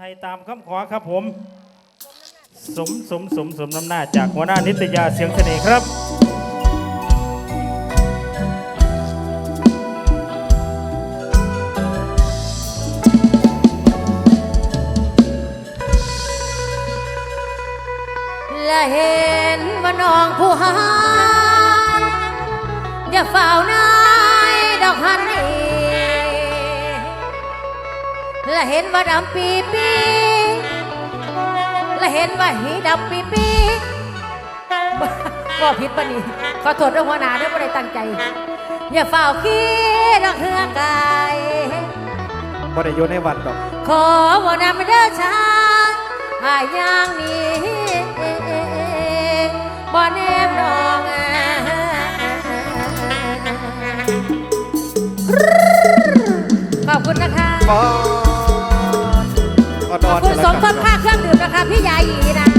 ให้ตามคำขอครับผม สมสมสมสมน้ำหน้าจากหัวหน้านิตยาเสียงเสน่ห์ครับและเห็นว่าน้องผู้หายอย่าเฝ้านายดอกฮันนี่และเห็นว่าดำปี เห็นว่าหีดำปีปีก็ผิดปะนี่ขอโทษด้วยหัวหน้าด้วยไม่ได้ตั้งใจ อย่าเฝ้าคิดดอกเฮือกายบ่ได้อยู่ในวัดดอก ขอว่านำเด้อชายหายอย่างนี้บ่แนมนองขอบคุณนะคะ ดอดขอบคุณสมทบค่าเครื่องดื่มนะคะพี่ยายีนะ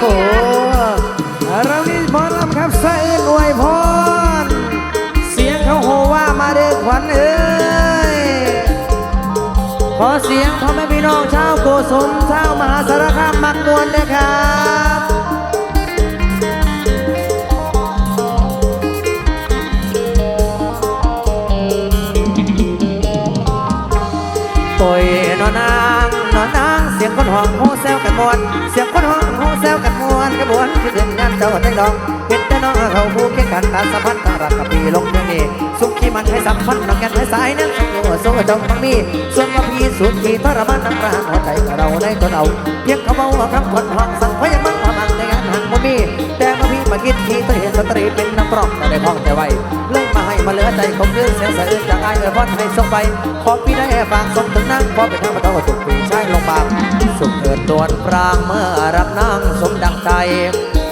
โหเรานี่พรลำครับสะอื่นอวยพร เสียงเขาโหว่ามาเด้อขวัญเอ้ย ขอเสียงพ่อแม่พี่น้องชาวโกสมชาวมหาสารคามมักมวนนะครับโอยนอนางนอนนางเสียงคนห้องโฮแซวกันมวน เจ้าแต่งดองเห็นแต่น้องเขาผู้เคียงกันตาสัมพันธ์ตารักกับพี่ลงเรื่องนี้สุขีมันให้สัมพันธ์น้องแก่นให้สายนั้นสงหัวสงจงมังมีส่วนว่าพี่สุขีทรมานน้ำตาหัวใจเราในตัวเราเพียงเขาเมาคำคนห้องสั่งพยังมั่งความมันในงานหันบ่มี แต่มาพี่มาคิดทีตัวเห็นสตรีเป็นนักร้องแต่ได้พ้องแต่ไว้เลยมาให้มาเหลือใจคงเรื่องเสียสะอื่นจากไอ้เออพอนให้ส่งไปขอพี่ได้ฝากส่งถึงนั่งพอเป็นทางมาต้องจุกปีใช้ลงบางสุข ดวนปรางเมื่อรับนั่งสมดังใจ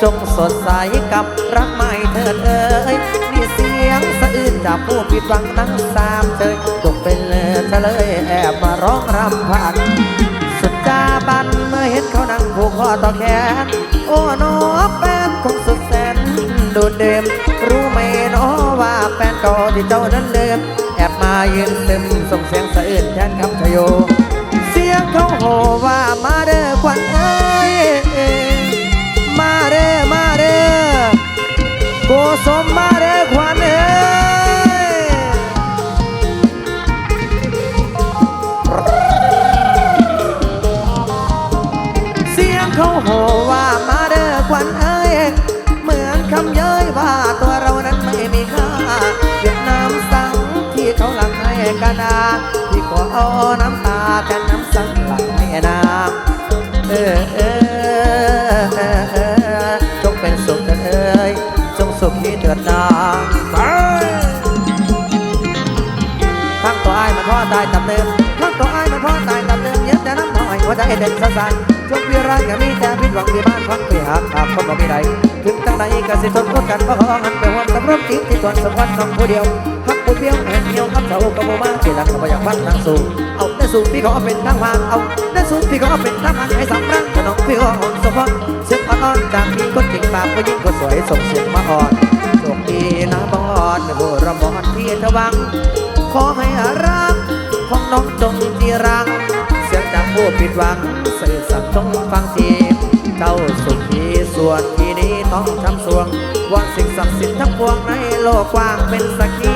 จงสดใสกับรักใหม่เถิดเอ่ยนี่เสียงสะอื้นจากผู้ผิดหวังทั้งสามเชยจงเป็นเลยเฉลยแอบมาร้องรำพันสุดจาบันเมื่อเห็นเขานั่งผูกคอต่อแขน โอ้นอแฟนคงสุดแสนโดดเดิมรู้ไหมนอว่าแฟนเก่าที่เจ้านั้นเดิมแอบมายืนซึมส่งเสียงสะอื้นแทนคำชโย เสียงเขาโหว สมมาเด้อควันเอ้ยเสียงเขาโหว่ามาเด้อควันเอ้ยเหมือนคำเย้ยว่าตัวเรานั้นไม่มีค่าเวียดนามสระดาพี่ขอเอาน้ำตาแทนน้ำสังหลัง น้ำหน่อยหัวใจเด็กสั่นๆจงวิรัยก็มีแต่ผิดหวังที่บ้านพักไปหาขาบคนบ่มีใดถึงทางใดก็สิทนทนกันบ่ขอหันไปหวนสำรบจริงที่ตนสมวันน้องผู้เดียวฮักผู้เดียวแห่งเดียวกับเสากับโบมาที่หลังก็บ่อยากฟังทางสูงเอาได้สูงพี่ขอเป็นทางวางเอาได้สูงพี่ขอเป็นทางวางให้สำรักขนมพี่ขอหอมสมพรเสียงอ่อนๆจากพี่คนจริงปากผู้หญิงคนสวยส่งเสียงมาอ่อนโชคดีนะบอนโบรมอนที่ตะวังขอให้รักของน้องจงจีรัง จากผู้ผิดหวังเสื่อสัตย์จงฟังทีเจ้าสุขีส่วนที่นี้ต้องทำสวงว่าสิ่งศักดิ์สิทธิ์ทั้งปวงในโลกกว้างเป็นสักขี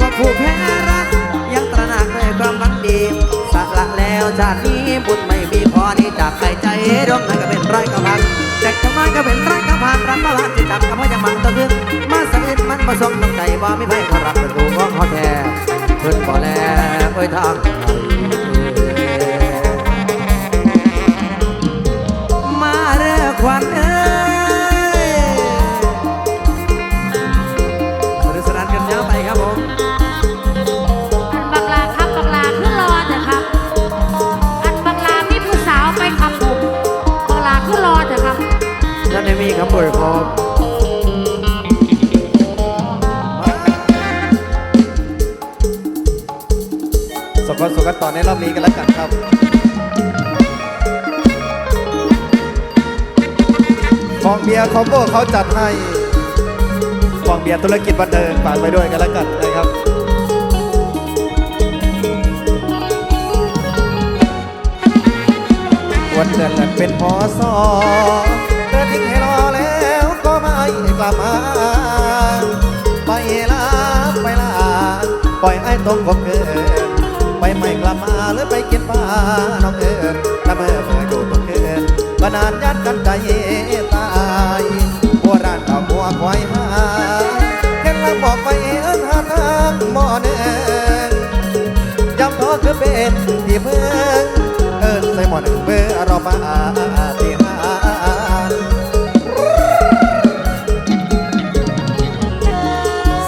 ว่าผู้แพ้รัก ยังตระหนักในความหวังดีสักละแล้วชาตินี้บุญไม่มีพอนี้จากใครใจดวงนั้นก็เป็นไรก็พันแจกทำไมก็เป็นไรก็ผ่านรักมาลาจิตจับกับพยังมันตะลึงมาสักอินมันมาส่งน้ำใจว่าไม่ไพ่ก็รักเป็นตัวของเขาแท้เพิ่อนบ่แลเเขาจัดให้ฟองเบียร์ธุรกิจบันเทิงฝากไปด้วยกันแล้วกันนะครับวันเดือนเป็นพอสอเดินทิ้งให้รอแล้วก็ไม่กลับมาไปลาไปลาปล่อยให้ตรงกบเกินไปไม่กลับมาหรือไปกินปลาน้องเอิญละเมอเมื่ออยู่ตรงเกินบนานยัดกันใจ หมอเนืองย้ำพอคือเป็นที่เมืองเอิญใส่หมอหนึ่งเบอร์รอฟ้าที่หา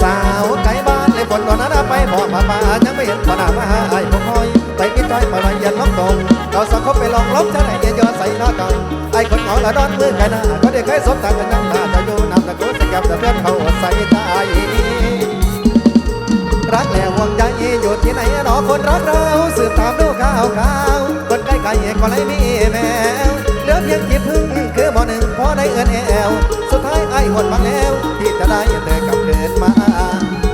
สาวไก่บ้านในฝนตอนนั้นไปพอมามายังไม่เห็นพอหน้ามาหาไอ้พวกคอยไปกินใจมาละเอียดล้อมตรงเราสังคมไปลองล้อมจะไหนเยอะใส่หน้ากันไอ้คนเหงาละดอนมือไก่หน้าก็ได้เคยสบตากันยัง อยู่ที่ไหนรอคนรักเราสืบตามดูข่าวข่าวคนใกล้ไกลก็เลยมีแมวเหลือเพียงกี่พึ่งคือหมอหนึ่งพอได้เอินแอวสุดท้ายไอ้หดมาแล้ว ที่จะได้เธอกลับเดินมา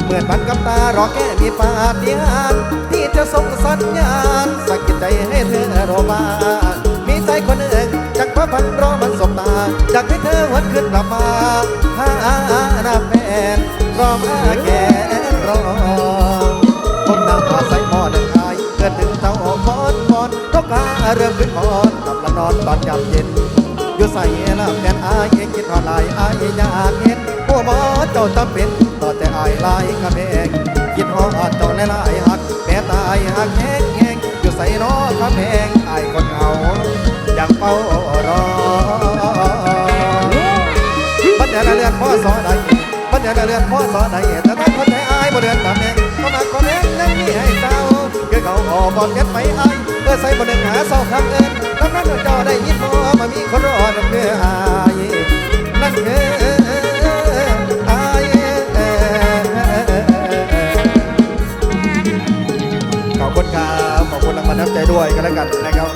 เหมือนมันกับตารอแค่มีปาฏิหาริย์ที่จะส่งสัญญาณสะกิดใจให้เธอโรมามีใจคนอื่นจากพระพันรอมันสบตาอยากให้เธอวันขึ้นกลับมาหาหน้าแฟนรอมาแก่รอ ผมนำอาศัยหมอหนึ่งอายเกิดถึงเต้าฟอนฟอนก็กาเรื่องขึ้นมอนกำลังนอนตอนยามเย็น อยู่ใส่ละแฟนอายคิดหอดลายอายอยากเห็นผู้หมอเจ้าจำเป็นต่อแต่อายลายกระเพงคิดหอดเจ้าหลายๆหักแม่ตายหักแห้งแห้งอยู่ใส่นอกระเพงอายคนเหงายังเฝ้ารอบัดเดี๋ยวเรือนพ่อสอนใดบัดเดี๋ยวเรือนพ่อสอนใดแต่ถ้าคนใจอายบ่เดือนตามเอง ก็มาคนเองยังมีให้เจ้าคือเขาขอบอกเก็บไปอายเพื่อใส่บนหนึ่งหาเศร้าคำเอินแล้วนั้นเจ้าได้ยินบ่มามีคนรอนั่นคืออายนั่นคืออายขอบคุณครับขอบคุณรางวัลน้ำใจด้วยกันแล้วกันนะครับ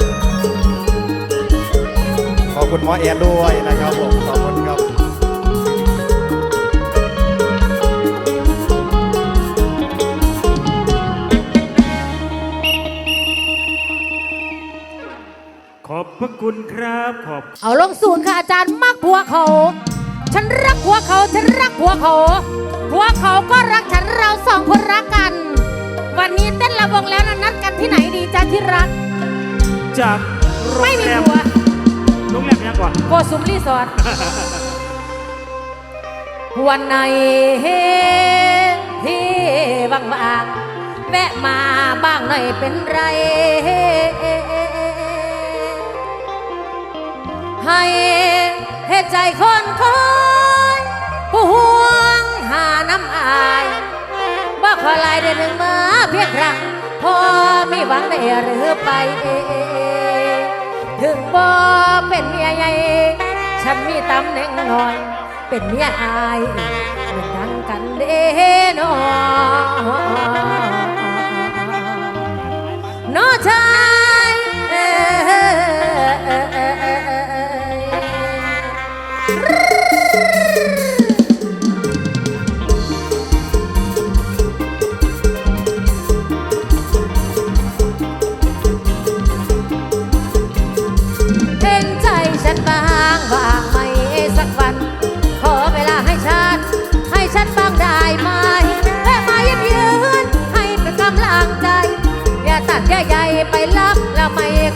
ขอบคุณหมอแอนด้วยนะครับผมขอบคุณ รับขอบพระคุณครับขอบเอาลงศูนย์ค่ะอาจารย์มักผัวเขา ฉันรักผัวเขา ฉันรักผัวเขาผัวเขาก็รักฉันเราสองคนรักกัน วันนี้เต้นระวงแล้วนะนัดกันที่ไหนดีจ้าที่รัก จากโรงไม่มีแรมผัวโรงแรมยังก่อนโกสุมรีสอร์ท วันไหนที่ว่างๆแวะมาบ้างหน่อยเป็นไร ให้เหตุใจคนคนผู้ห่วงหาน้ำอายบ่ขอลายเดือนหนึ่งมาเพียงครั้งพอไมีหวังได้หรือไปถึงบ่เป็นเมียใหญ่ฉันมีตำแหน่งน้อยเป็นเมียอายเหมือนดังกันเด้นอน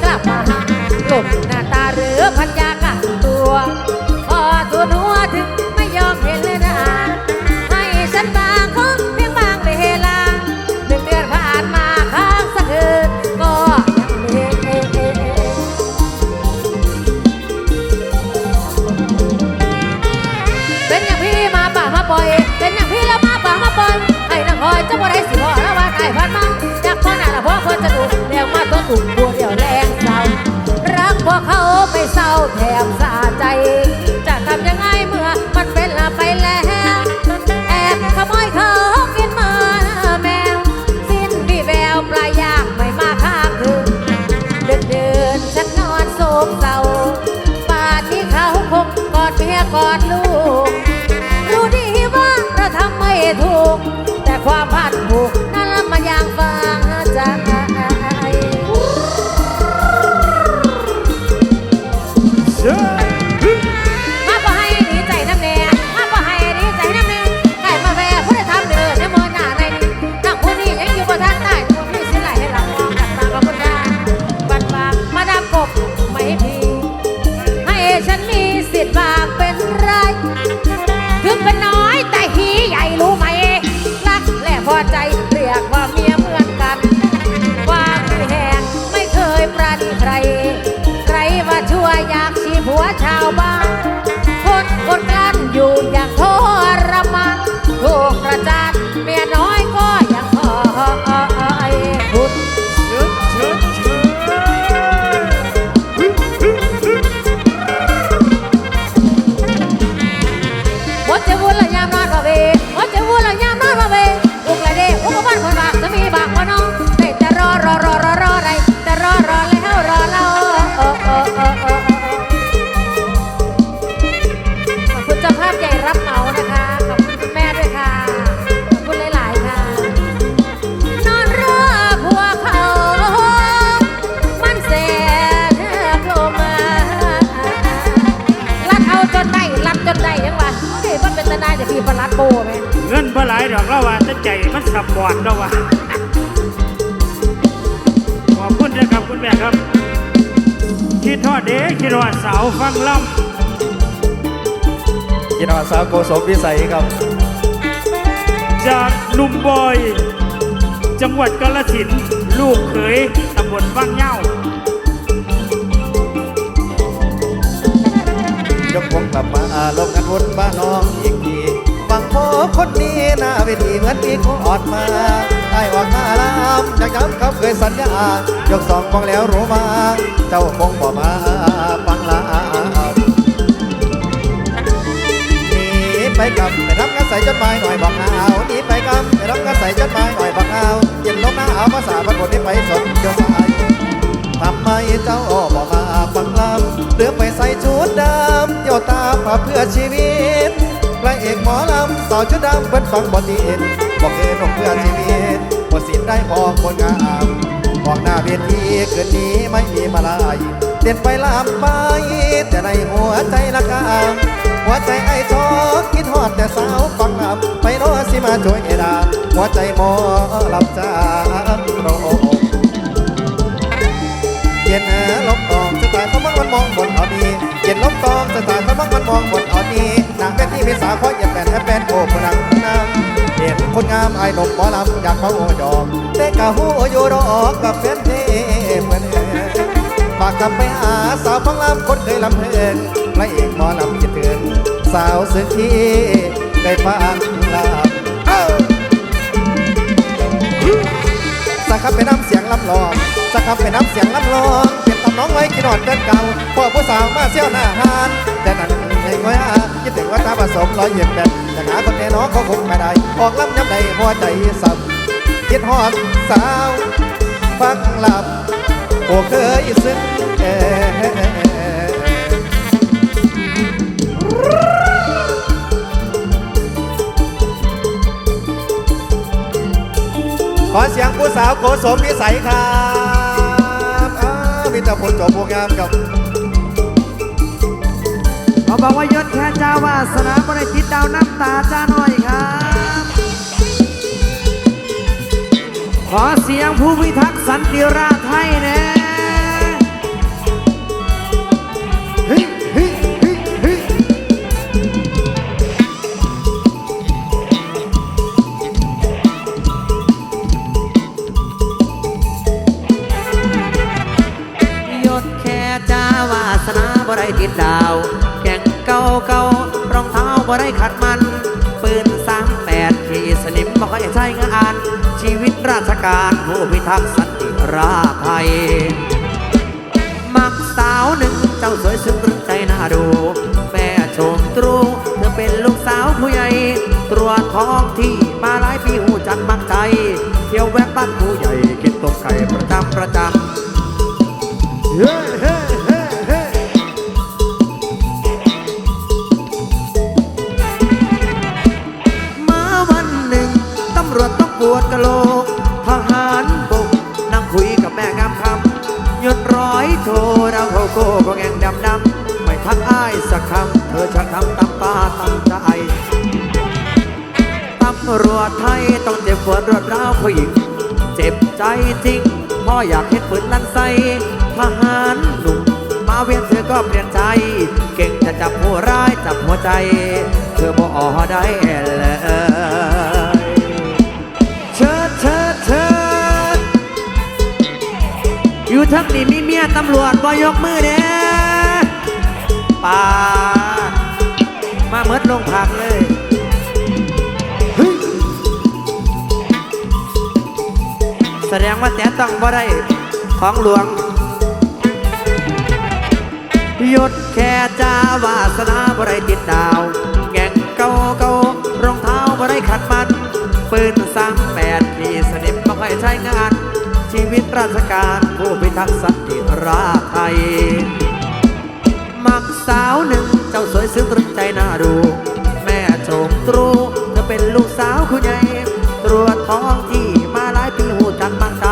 กลับมาหาหลบหน้ บ่หลายดอกแล้วว่าแต่ใจมันสับบอดแล้วว่าขอบคุณนะครับคุณแม่ครับ คิดทอดเด้คิดว่าสาวฟังล่ยินดีสาวโกสมวิสัยครับำจากหนุ่มบอย จังหวัดกาฬสินธุ์ลูกเขยตำบลบ้างเย้ายกวงกลับมาลงกันวนบ้านน้องอีกทีฟังโพ คนนี้หน้าเวทีเหมือนมีคอดมาไอ้ออกมาลามอยากย้ำเขาเคยสัญญายกสองฟังแล้วรู้มาเจ้าคงบอกมาฟังลาหนีไปกับไปทำกระใส่จดหมายหน่อยบอกหนาหนีไปกับไปทำกระใส่จดหมายหน่อยบอกหนาเย็นลมหนาวภาษาพันบนที่ไปสนเกี่ยวสายทำไมเจ้าบอกมาฟังลำเลือไปใส่ชุดดำโยตามมาเพื่อชีวิต พระเอกหมอลำต่อชุดดำเพิ่นฟังบทดีนบอกเอ็นกเพื่อชีวิตบทสินได้พอคนงามบอกหน้าเวทีคืนนี้ไม่มีมาลายเต้นไปลำไปแต่ในหัวใจละกามหัวใจไอ้ชอกคิดฮอดแต่สาวฟังลำไปโน้สิมาช่วยเอดาหัวใจหมอลำจ้าโรเย็นลมตองสไตล์เขามังมันมองบนเอาดีเย็นลมตองสไตล์เขามังมันมองบน มีสาวคอยเหยียบแปนแอปแปนโบกนังนางเห็นคนงามไอ้หนุ่มหมอลำอยากเข้าหยอกแต่กะหูอยู่รอกกับแฟนเพลงเหมือนเดฝากกลับไปหาสาวฟังลำคนเคยลำเพลินพระเอกหมอลำคิดถึงสาวสึกที่ได้ฟังลำเอ้าสักคำเป็นน้ำเสียงลำลองสักคำเป็นน้ำเสียงลำลองเก็บตำน้องไว้กินนอนเดินเก่าพอผู้สาวมาเซี่ยวหน้าหานแต่นั้น้อยอาคิดถึงว่าตาผสมรอยเหย็บแบบแต่หาคนแน่น้องเขาคงไม่ได้ ออกลำย้ำใดหัวใจสับคิดหอดสาวฟังหลับโอเคยซึ้งเอ่อขอเสียงผู้สาวโกสมพิสัยครับอ้าวมีแต่ผลจบพวกงามกับ เขาบอกว่ายศแค่เจ้าวาสนาบริจิตดาวน้ำตาจ้าหน่อยครับ ขอเสียงผู้พิทักษ์สันติราษฎร์ให้นะ ขัดมัน ปืนสามแปดที่สนิมบอกให้ใช้งาน ชีวิตราชการผู้พิทักษ์สันติราไทย มักสาวหนึ่งเจ้าสวยซึ้งรึงใจน่าดู แม่ชมตรูเธอเป็นลูกสาวผู้ใหญ่ ตรวจท้องที่มาหลายปีหูจักมักใจ เที่ยวแวะบ้านผู้ใหญ่กินต้มไก่ประจำประจำเฮ้ วจกะโหลกทหารบกนั่งคุยกับแม่งามคำยดร้อยโทเราเขาโก้ก็แงงดำดำไม่ทักอ้ายสักคำเธอช่างทำตามตาตามใจตำรวจไทยต้องเจ็บปวดรวดร้าวผู้หญิง เจ็บใจจริงพ่ออยากเห็นปืนลั่นไสทหารหนุ่มมาเวียนเธอก็เปลี่ยนใจ เก่งจะจับหัวร้ายจับหัวใจ เธอบ่ออได้เลย อยู่ทั้งนี้มีเมียตำรวจบ่ยกมือเด้ป่ามาเมิดลงพักเลยแสดงว่าแต่ต้องบ่ได้ของหลวงหยุดแค่จ้าวาสนาบ่ได้ติดดาวแง่งเก่าเก่ารองเท้าบ่ได้ขัดมัน ปืนสามแปดที่สนิมบ่ค่อยใช้งาน ชีวิตราชการผู้พิทักษ์สันติราไทย มักสาวหนึ่งเจ้าสวยซึ้งตรึงใจน่าดู แม่ชมตรูเธอเป็นลูกสาวคุณใหญ่ตรวจท้องที่มาหลายปีหูจักมักใจ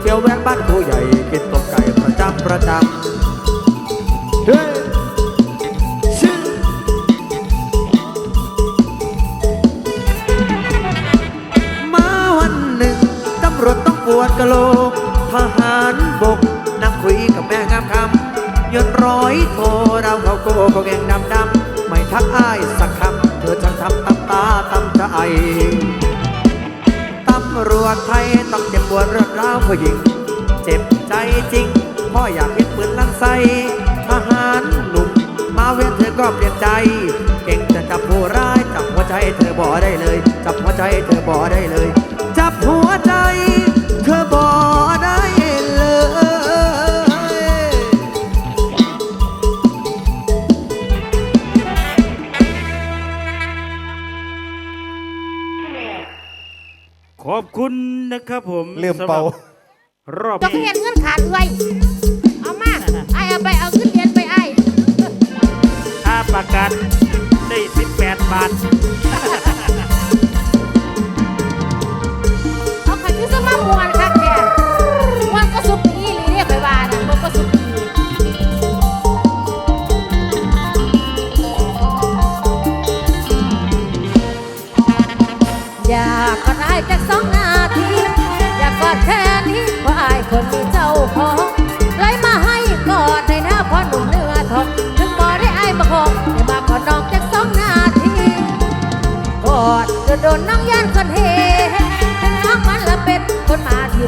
เที่ยวแวะบ้านผู้ใหญ่กินตบไก่ประจำประจำ โลกทหารบกนั่งคุยกับแม่งามคำยนร้อยโทเราเขาโกก็แกงดำดำไม่ทักอ้ายสักคำเธอช่างทำตำตาตำใจตำรวจไทยต้องเจ็บปวดเรื่องราวผู้หญิง เจ็บใจจริงพ่ออยากเห็นปืนลั่นไสทหารหนุ่มมาเวียนเธอก็เปลี่ยนใจ เก่งจะจับผู้ร้ายจับหัวใจเธอบ่ได้เลย จับหัวใจเธอบ่ได้เลย จับหัวใจ บ่ได้เลย ขอบคุณนะครับผมลืมเป่า สำหรับรอบต้องนี้เห็นเงินขาดเอ้ยเอามาไอ้เอาไปเอาขึ้นเรียนไปไอ้ ค่าประกันได้ 18 บาท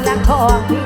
ลังทอง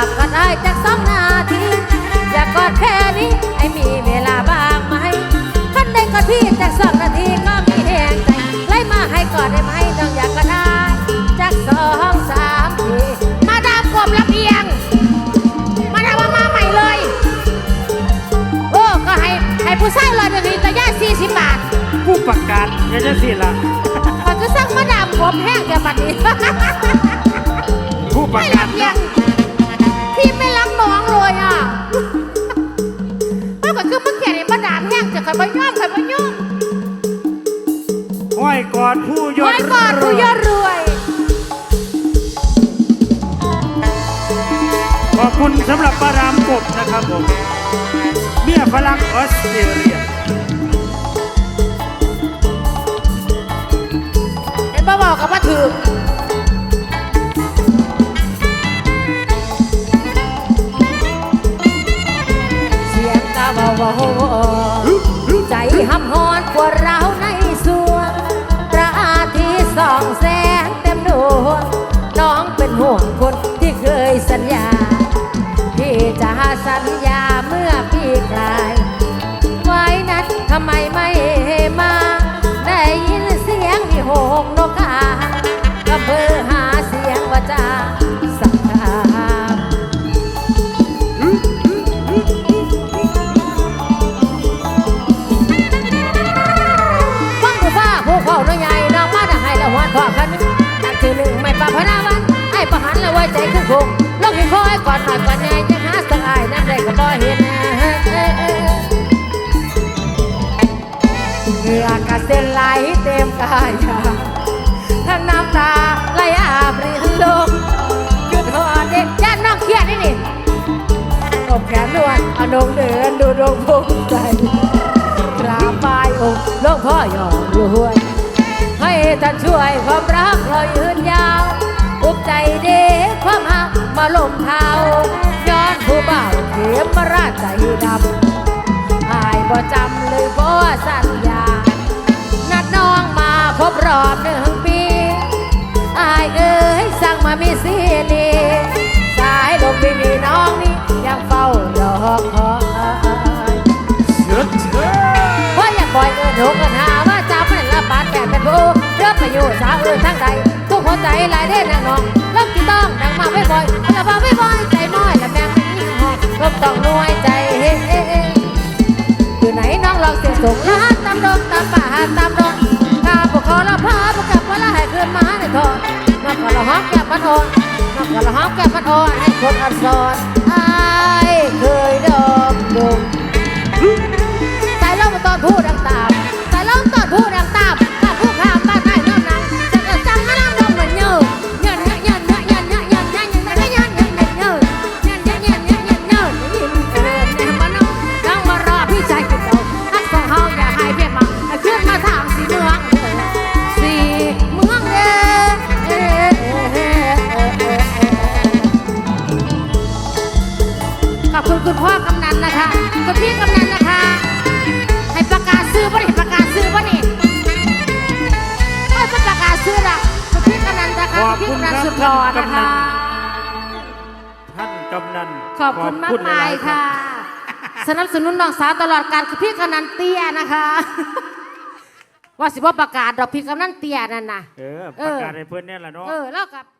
ากก็ได้จากสองนาทีอยากกอดแค่นี้ไอ้มีเวลาบ้างไหมคันได้กอดพี่จากสองนาทีก็มีแหงใจเลยมาให้กอดได้ไหมน้องอยากก็ได้จากสองสามทีมาดามกบลำเอียง มาดามมาใหม่เลย โอ้ก็ให้ให้ผู้ใช้เลยเดี๋ยวนี้แต่ย่าสี่สิบบาทผู้ประกาศอยังจะสิละขอจะสั่งมาดามกบแห้งเดี๋ยวบัดนี้ผู้ประไม่การัศกยัง ห้อยกอดผู้ยอไว้ดก่อนผู้ยอดรวย ขอบคุณสำหรับปารามกบนะครับผม เมียฝรั่งออสเตรเลีย หัวใจขึ้นคงลองให้คอยก่อนหน่อยก่อนใหญ่จะหาสักอายน้ำได้ก็บ่เห็นเหงื่อกระเซ็นไหลเต็มกายทั้งน้ำตาไหลอาบรินลงหยุดหอดเด็กย่านน้องเครียดนี่นี่อกแขนนวลเอานงเดินดูดวงภูมิใจกราบไหว้องค์หลวงพ่อยอดรวยให้ท่านช่วยความรักเรายืนยาวอุกใจเด็ก ความหักมาลมเท้าย้อนผู้บ่าวเข็มมาราชใจดำอายบ่จำเลยบ่สัญญา นัดน้องมาครบรอบหนึ่งปีอายเอ้ยสั่งมามีสีนีสายลมไม่มีน้องนี่ยังเฝ้ารอคอยเชิดเชิดเพราะอยากปล่อยเงินถูกเงินหาว่าจะเป็นละบาทแก่เป็นผู้เรื่องไปอยู่สาวอื่นทั้งใดทุกหัวใจหลายเด่นนางนอง ไม่บ่อยละบ่ไม่บ่อยใจน้อยละแม่ไม่ยิ่งหอกลบต้องน้อยใจเฮ้อยู่ไหนน้องลองเสียงส่งละหันตามดงตามป่าตามดงข้าพวกขอละพาพวกกับว่าละให้คืนมาในทอนน้องขอละหอมแก้มมันอ่อนน้องขอละหอมแก้มมันอ่อนให้คนอันสอนอายเคยดอกดงใส่ล่องมาตอนพูดดังตามใส่ล่องตอนพูดดังตาม นับสนุนน้องสาวตลอดการคือพี่กำนันเตี้ยนะคะ ว่าสิว่าประกาศดอกพี่กำนันเตี้ยนั่นน่ะเออประกาศให้เพื่อนเนี่ยแหละเนาะ เออแล้วกับสนับ